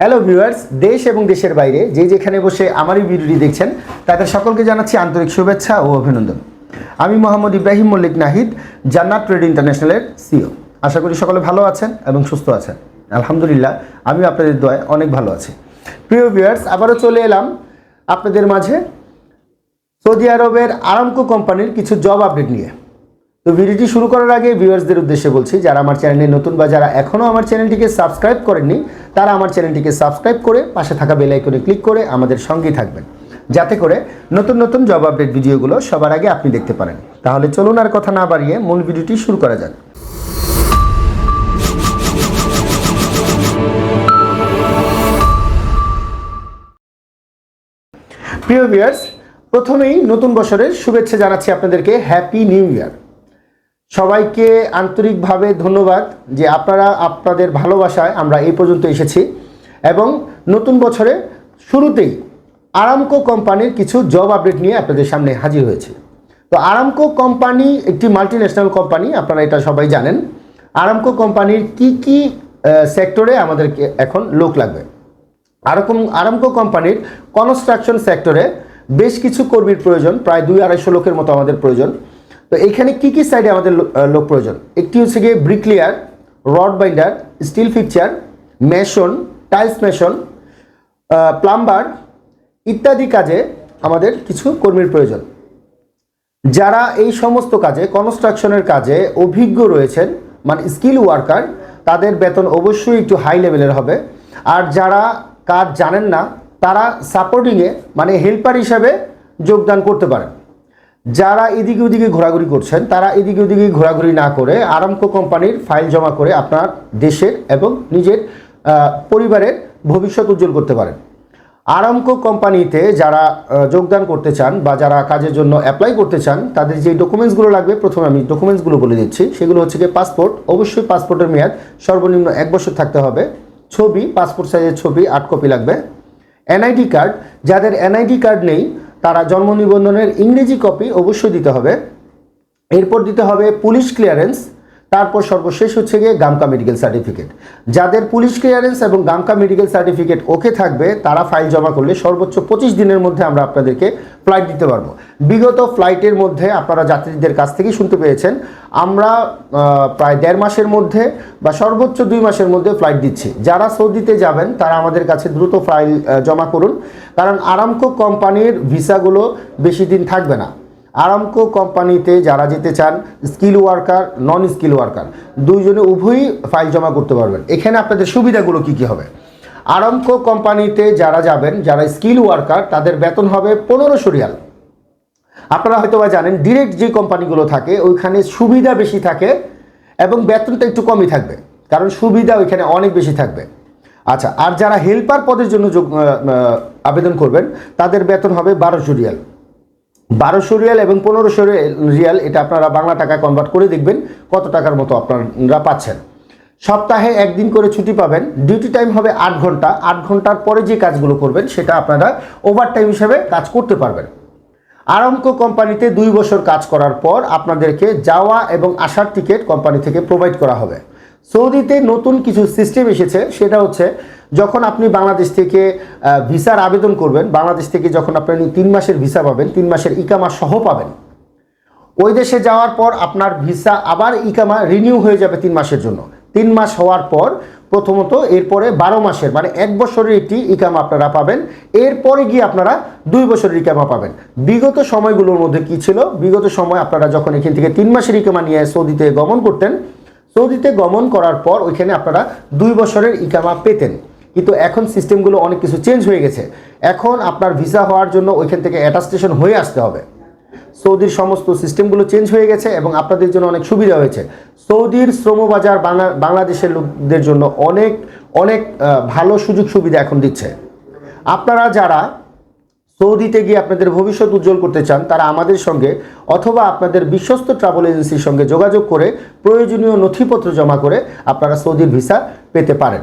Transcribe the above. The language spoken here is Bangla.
হ্যালো ভিউয়ার্স দেশ এবং দেশের বাইরে, যে যেখানে বসে আমারই ভিডিওটি দেখছেন, তাদের সকলকে জানাচ্ছি আন্তরিক শুভেচ্ছা ও অভিনন্দন। আমি মোহাম্মদ ইব্রাহিম মল্লিক নাহিদ, জান্নাত ট্রেড ইন্টারন্যাশনালের সিও আশা করি সকলে ভালো আছেন এবং সুস্থ আছেন। আলহামদুলিল্লাহ আমি আপনাদের দোয়ায় অনেক ভালো আছি। প্রিয় ভিউয়ার্স আবারও চলে এলাম আপনাদের মাঝে সৌদি আরবের আরামকো কোম্পানির কিছু জব আপডেট নিয়ে। তো ভিডিওটি শুরু করার আগে ভিউয়ার্সদের উদ্দেশ্যে বলছি, যারা আমার চ্যানেলে নতুন বা যারা এখনও আমার চ্যানেলটিকে সাবস্ক্রাইব করেননি তারা আমার চ্যানেলটিকে সাবস্ক্রাইব করে পাশে থাকা বেল আইকনে ক্লিক করে আমাদের সঙ্গেই থাকবেন। যাতে করে নতুন নতুন জব আপডেট ভিডিওগুলো সবার আগে আপনি দেখতে পারেন। তাহলে চলুন আর কথা না বাড়িয়ে মূল ভিডিওটি শুরু করা যাক। প্রিয় ভিউয়ার্স, প্রথমেই নতুন বছরের শুভেচ্ছা জানাচ্ছি আপনাদেরকে। হ্যাপি নিউ ইয়ার সবাইকে আন্তরিকভাবে ধন্যবাদ যে আপনারা আপনাদের ভালোবাসায় আমরা এই পর্যন্ত এসেছি এবং নতুন বছরে শুরুতেই আরামকো কোম্পানির কিছু জব আপডেট নিয়ে আপনাদের সামনে হাজির হয়েছে। তো আরামকো কোম্পানি একটি মাল্টি ন্যাশনাল কোম্পানি আপনারা এটা সবাই জানেন। আরামকো কোম্পানির কি কি সেক্টরে আমাদেরকে এখন লোক লাগবে? আরকম আরামকো কোম্পানির কনস্ট্রাকশন সেক্টরে বেশ কিছু কর্মীর প্রয়োজন, প্রায় দুই আড়াইশো লোকের মতো আমাদের প্রয়োজন। তো এইখানে কি কি সাইডে আমাদের লোক প্রয়োজন? একটি হচ্ছে গিয়ে bricklayer rod binder steel fixture mason tiles mason plumber ইত্যাদি কাজে আমাদের কিছু কর্মীর প্রয়োজন। যারা এই সমস্ত কাজে কনস্ট্রাকশনের কাজে অভিজ্ঞ রয়েছেন মানে স্কিল ওয়ার্কার তাদের বেতন অবশ্যই একটু হাই লেভেলের হবে। আর যারা কাজ জানেন না, তারা সাপোর্টিংয়ে মানে হেল্পার হিসাবে যোগদান করতে পারেন। যারা এদিকে ওদিকে ঘোরাঘুরি করছেন, তারা এদিকে ওদিকে ঘোরাঘুরি না করে আরামকো কোম্পানির ফাইল জমা করে আপনার দেশের এবং নিজের পরিবারের ভবিষ্যৎ উজ্জ্বল করতে পারেন। আরামকো কোম্পানিতে যারা যোগদান করতে চান বা যারা কাজের জন্য অ্যাপ্লাই করতে চান, তাদের যে ডকুমেন্টসগুলো লাগবে, প্রথমে আমি ডকুমেন্টসগুলো বলে দিচ্ছি। সেগুলো হচ্ছে গিয়ে পাসপোর্ট অবশ্যই পাসপোর্টের মেয়াদ সর্বনিম্ন এক বছর থাকতে হবে। ছবি পাসপোর্ট সাইজের ছবি, আট কপি লাগবে। এনআইডি কার্ড যাদের এনআইডি কার্ড নেই তারা জন্ম নিবন্ধনের ইংরেজি কপি অবশ্যই দিতে হবে। এরপর দিতে হবে পুলিশ ক্লিয়ারেন্স। তারপর সর্বশেষ হচ্ছে গিয়ে গামকা মেডিকেল সার্টিফিকেট যাদের পুলিশ ক্লিয়ারেন্স এবং গামকা মেডিকেল সার্টিফিকেট ওকে থাকবে, তারা ফাইল জমা করলে সর্বোচ্চ পঁচিশ দিনের মধ্যে আমরা আপনাদেরকে ফ্লাইট দিতে পারব। বিগত ফ্লাইটের মধ্যে আপনারা যাত্রীদের কাছ থেকেই শুনতে পেয়েছেন। আমরা প্রায় দেড় মাসের মধ্যে বা সর্বোচ্চ দুই মাসের মধ্যে ফ্লাইট দিচ্ছি। যারা সৌদিতে যাবেন, তারা আমাদের কাছে দ্রুত ফাইল জমা করুন। কারণ আরামকো কোম্পানির ভিসাগুলো বেশি দিন থাকবে না। আরামকো কোম্পানিতে যারা যেতে চান skill worker non skill worker দুইজনে উভয়ই ফাইল জমা করতে পারবেন। এখানে আপনাদের সুবিধাগুলো কি কি হবে? আরামকো কোম্পানিতে যারা যাবেন, যারা স্কিল ওয়ার্কার তাদের বেতন হবে পনেরোশো রিয়াল। আপনারা হয়তো বা জানেন ডিরেক্ট যে কোম্পানিগুলো থাকে, ওইখানে সুবিধা বেশি থাকে এবং বেতনটা একটু কমই থাকবে, কারণ সুবিধা ওইখানে অনেক বেশি থাকবে। আচ্ছা আর যারা হেল্পার পদের জন্য আবেদন করবেন, তাদের বেতন হবে বারোশো রিয়াল। বারোশো রিয়াল এবং পনেরোশো রিয়াল, এটা আপনারা বাংলা টাকায় কনভার্ট করে দেখবেন কত টাকার মতো আপনারা পাচ্ছেন। সপ্তাহে একদিন করে ছুটি পাবেন ডিউটি টাইম হবে আট ঘণ্টা। আট ঘণ্টার পরে যে কাজগুলো করবেন, সেটা আপনারা ওভার টাইম হিসেবে কাজ করতে পারবেন। আরামকো কোম্পানিতে দুই বছর কাজ করার পর আপনাদেরকে যাওয়া এবং আসার টিকিট কোম্পানি থেকে প্রোভাইড করা হবে। সৌদিতে নতুন কিছু সিস্টেম এসেছে, সেটা হচ্ছে যখন আপনি বাংলাদেশ থেকে ভিসার আবেদন করবেন, বাংলাদেশ থেকে যখন আপনি তিন মাসের ভিসা পাবেন, তিন মাসের ইকামা সহ পাবেন। ওই দেশে যাওয়ার পর আপনার ভিসা আবার ইকামা রিনিউ হয়ে যাবে তিন মাসের জন্য। তিন মাস হওয়ার পর প্রথমত এরপরে বারো মাসের মানে এক বছরের একটি ইকামা আপনারা পাবেন। এরপরে গিয়ে আপনারা দুই বছরের ইকামা পাবেন। বিগত সময়গুলোর মধ্যে কি ছিল? বিগত সময় আপনারা যখন এখান থেকে তিন মাসের ইকামা নিয়ে সৌদিতে গমন করতেন, সৌদিতে গমন করার পর ওইখানে আপনারা দুই বছরের ইকামা পেতেন। কিন্তু এখন সিস্টেমগুলো অনেক কিছু চেঞ্জ হয়ে গেছে। এখন আপনার ভিসা হওয়ার জন্য ওইখান থেকে অ্যাটাস্টেশন হয়ে আসতে হবে। সৌদির সমস্ত সিস্টেমগুলো চেঞ্জ হয়ে গেছে এবং আপনাদের জন্য অনেক সুবিধা হয়েছে। সৌদির শ্রমবাজার বাংলা, বাংলাদেশের লোকদের জন্য অনেক অনেক ভালো সুযোগ সুবিধা এখন দিচ্ছে। আপনারা যারা সৌদিতে গিয়ে আপনাদের ভবিষ্যৎ উজ্জ্বল করতে চান, তারা আমাদের সঙ্গে অথবা আপনাদের বিশ্বস্ত ট্রাভেল এজেন্সির সঙ্গে যোগাযোগ করে প্রয়োজনীয় নথিপত্র জমা করে আপনারা সৌদির ভিসা পেতে পারেন।